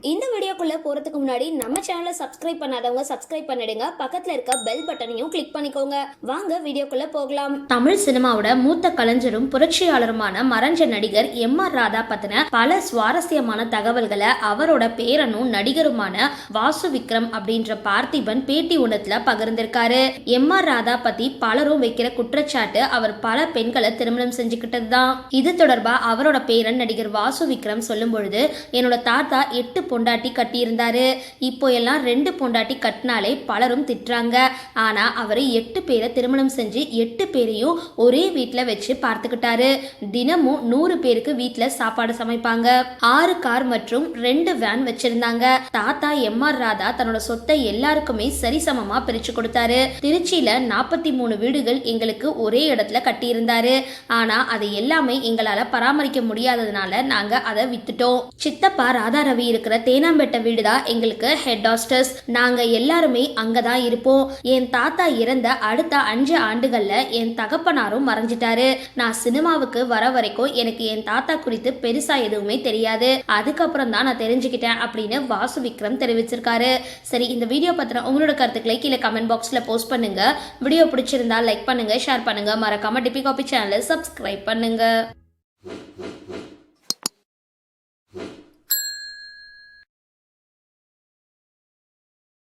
இந்த வீடியோக்குள்ளே போறதுக்கு முன்னாடி நம்ம சேனலை சப்ஸ்கிரைப் பண்ணாதவங்க சப்ஸ்கிரைப் பண்ணிடுங்க. பக்கத்துல இருக்க பெல் பட்டனையும் கிளிக் பண்ணிக்கோங்க. வாங்க வீடியோக்குள்ள போகலாம். தமிழ் சினிமாவோட மூத்த கலைஞரும் புரட்சியாளருமான மறைஞ்ச நடிகர் எம் ஆர் ராதா பத்தின பல சுவாரஸ்யமான தகவல்களை அவரோட பேரனும் நடிகருமான வாசு விக்ரம் அப்படின்ற பார்த்திபன் பேட்டி ஒன்றத்தில் பகிர்ந்திருக்காரு. எம் ஆர் ராதா பத்தி பலரும் வைக்கிற குற்றச்சாட்டு அவர் பல பெண்களை திருமணம் செஞ்சுக்கிட்டது தான் இது தொடர்பா அவரோட பேரன் நடிகர் வாசு விக்ரம் சொல்லும் பொழுது என்னோட தாத்தா எட்டு பொண்டாட்டி கட்டியிருந்தாரு. இப்போ எல்லாம் ரெண்டு பொண்டாட்டி கட்டினாலே பலரும் திட்டுறாங்க. ஆனால் அவர் எட்டு பேரை திருமணம் செஞ்சு எட்டு பேரையும் ஒரே வீட்டில் வச்சு பார்த்துக்கிட்டாரு. தினமும் நூறு பேருக்கு வீட்டில் சாப்பாடு சமைப்பாங்க. ஆறு கார் மற்றும் ரெண்டு வேன் வச்சிருந்தாங்க. தாத்தா எம் ஆர் ராதா தன்னோட சொத்தை எல்லாருக்குமே சரிசமமா பிரிச்சு கொடுத்தாரு. திருச்சியில நாற்பத்தி மூணு வீடுகள் எங்களுக்கு ஒரே இடத்துல கட்டியிருந்தாரு. ஆனா அதை எல்லாமே எங்களால பராமரிக்க முடியாததுனால நாங்க அதை வித்துட்டோம். சித்தப்பா ராதா ரவி இருக்கிற தேனாம்பேட்டை வீடு தான் எங்களுக்கு ஹெட் ஹாஸ்டர்ஸ் நாங்க எல்லாருமே அங்கதான் இருப்போம். என் தாத்தா இறந்த அடுத்த அஞ்சு ஆண்டுகள்ல என் தகப்பனாரும் மறைஞ்சிட்டாரு. நான் சினிமாவுக்கு வர வரைக்கும் எனக்கு என் தாத்தா குறித்து பெருசா எதுவுமே தெரியாது. அதுக்கப்புறம் தான் நான் தெரிஞ்சுக்கிட்டேன் அப்படின்னு வாசு விக்ரம் தெரிவிச்சிருக்காரு. சரி இந்த வீடியோ பத்தின உங்களோட கருத்துக்களை கீழே கமெண்ட் பாக்ஸ்ல போஸ்ட் பண்ணுங்க. வீடியோ பிடிச்சிருந்தா லைக் பண்ணுங்க ஷேர் பண்ணுங்க. மறக்காம டிபி காபி சேனலை சப்ஸ்கிரைப் பண்ணுங்க.